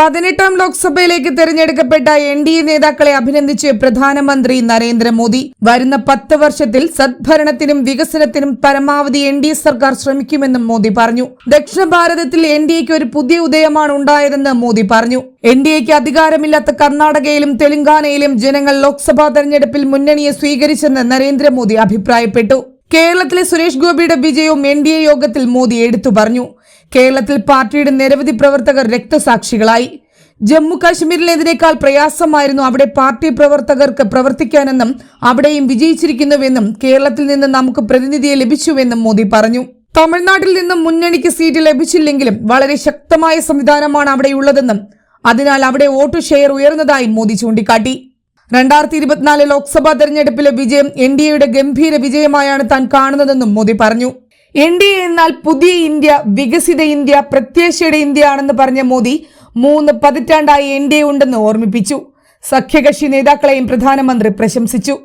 പതിനെട്ടാം ലോക്സഭയിലേക്ക് തെരഞ്ഞെടുക്കപ്പെട്ട എൻ ഡി എ നേതാക്കളെ അഭിനന്ദിച്ച് പ്രധാനമന്ത്രി നരേന്ദ്രമോദി. വരുന്ന പത്ത് വർഷത്തിൽ സദ്ഭരണത്തിനും വികസനത്തിനും പരമാവധി എൻ ഡി എ സർക്കാർ ശ്രമിക്കുമെന്നും മോദി പറഞ്ഞു. ദക്ഷിണ ഭാരതത്തിൽ എൻ ഡി എക്ക് ഒരു പുതിയ ഉദയമാണ് ഉണ്ടായതെന്ന് മോദി പറഞ്ഞു. എൻ ഡി എക്ക് അധികാരമില്ലാത്ത കർണാടകയിലും തെലങ്കാനയിലും ജനങ്ങൾ ലോക്സഭാ തെരഞ്ഞെടുപ്പിൽ മുന്നണിയെ സ്വീകരിച്ചെന്ന് നരേന്ദ്രമോദി അഭിപ്രായപ്പെട്ടു. കേരളത്തിലെ സുരേഷ് ഗോപിയുടെ വിജയവും എൻ ഡി എ യോഗത്തിൽ മോദി എടുത്തു പറഞ്ഞു. കേരളത്തിൽ പാർട്ടിയുടെ നിരവധി പ്രവർത്തകർ രക്തസാക്ഷികളായി. ജമ്മു കാശ്മീരിലേതിനേക്കാൾ പ്രയാസമായിരുന്നു അവിടെ പാർട്ടി പ്രവർത്തകർക്ക് പ്രവർത്തിക്കാനെന്നും അവിടെയും വിജയിച്ചിരിക്കുന്നുവെന്നും കേരളത്തിൽ നിന്ന് നമുക്ക് പ്രതിനിധിയെ ലഭിച്ചുവെന്നും മോദി പറഞ്ഞു. തമിഴ്നാട്ടിൽ നിന്നും മുന്നണിക്ക് സീറ്റ് ലഭിച്ചില്ലെങ്കിലും വളരെ ശക്തമായ സംവിധാനമാണ് അവിടെയുള്ളതെന്നും അതിനാൽ അവിടെ വോട്ട് ഷെയർ ഉയർന്നതായി മോദി ചൂണ്ടിക്കാട്ടി. രണ്ടായിരത്തി ഇരുപത്തിനാല് ലോക്സഭാ തെരഞ്ഞെടുപ്പിലെ വിജയം എൻ ഗംഭീര വിജയമായാണ് താൻ കാണുന്നതെന്നും മോദി പറഞ്ഞു. എൻ ഡി എ എന്നാൽ പുതിയ ഇന്ത്യ വികസിത ഇന്ത്യ പ്രത്യാശയുടെ ഇന്ത്യ ആണെന്ന് പറഞ്ഞ മോദി മൂന്ന് പതിറ്റാണ്ടായി എൻ ഡി എ ഉണ്ടെന്ന് ഓർമ്മിപ്പിച്ചു. സഖ്യകക്ഷി നേതാക്കളെയും പ്രധാനമന്ത്രി പ്രശംസിച്ചു.